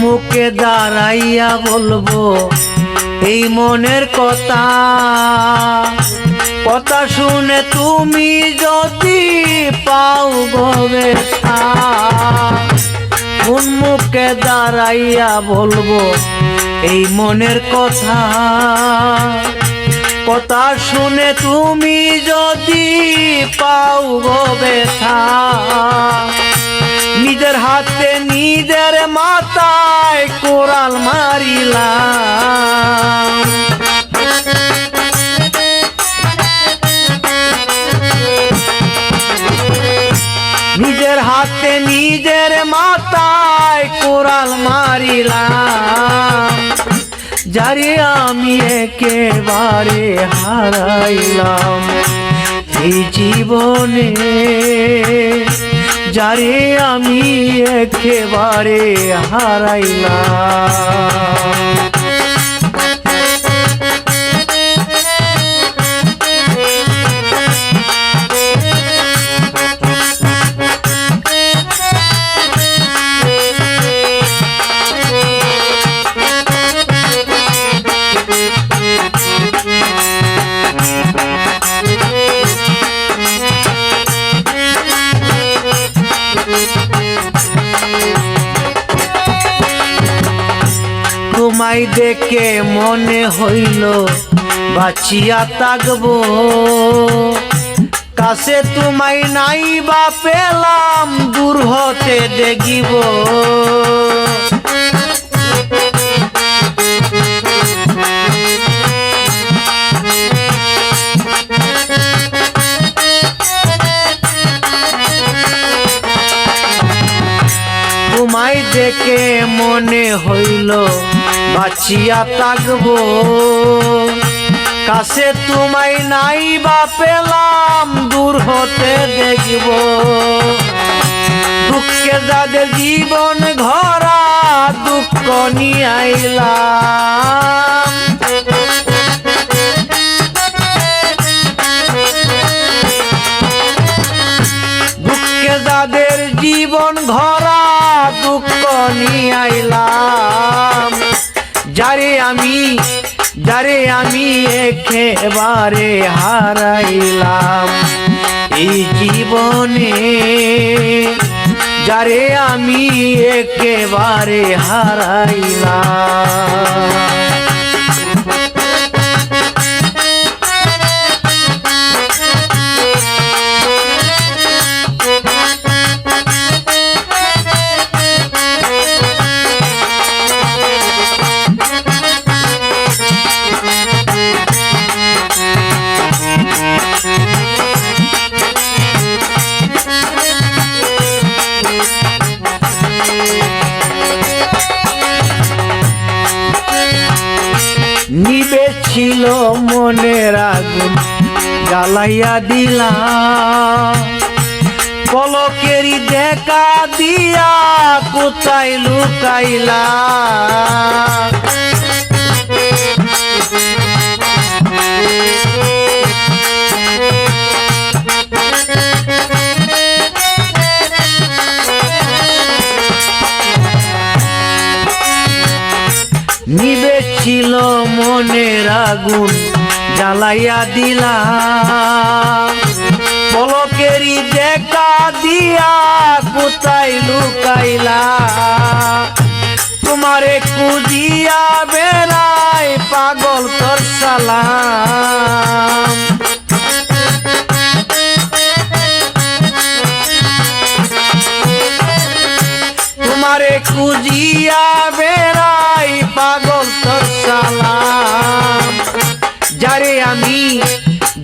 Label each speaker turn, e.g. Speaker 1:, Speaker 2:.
Speaker 1: মুখে দাঁড়াইয়া বলব? এই মনের কথা। কথা শুনে তুমি যদি পাও গবে কোন মুখে দাঁড়াইয়া বলব এই মনের কথা। কথা শুনে তুমি যদি পাও ব্যথা নিজের হাতে নিজের মাথায় কোরাল মারিলাম। মারিলাম যারে আমি একেবারে হারাইলাম। এই জীবনে যারে আমি একেবারে হারাইলাম। তোমায় দেখে মনে হইল বাঁচিয়া থাকব। কাছে তোমায় নাই বা পেলাম দূর হতে দেখিব। দেখে মনে হইল, বাঁচিয়া থাকব। কাছে তোমায় নাই বা পেলাম, দূর হতে দেখব। দুঃখে যাদের জীবন ঘরা দুঃখ নিয়ে আইলাম। দুঃখে যাদের জীবন ঘরা দুঃখ নিয়ে আইলাম। যারে আমি যারে আমি একেবারে হারাইলাম। এই জীবনে যারে আমি একেবারে হারাইলাম। নিবে ছিল মনের আগুন জ্বালাইয়া দিলাম। পলকেরি দেখা দিয়া কোথায় লুকাইলা মনের আগুন, জ্বালাইয়া দিলাম। পলকেরই দেখা দিয়া কোথায় লুকাইলা? তোমারে কুজিয়া বেড়াই পাগল তোর সালাম তোমারে কুজিয়া বেড়াই পাগল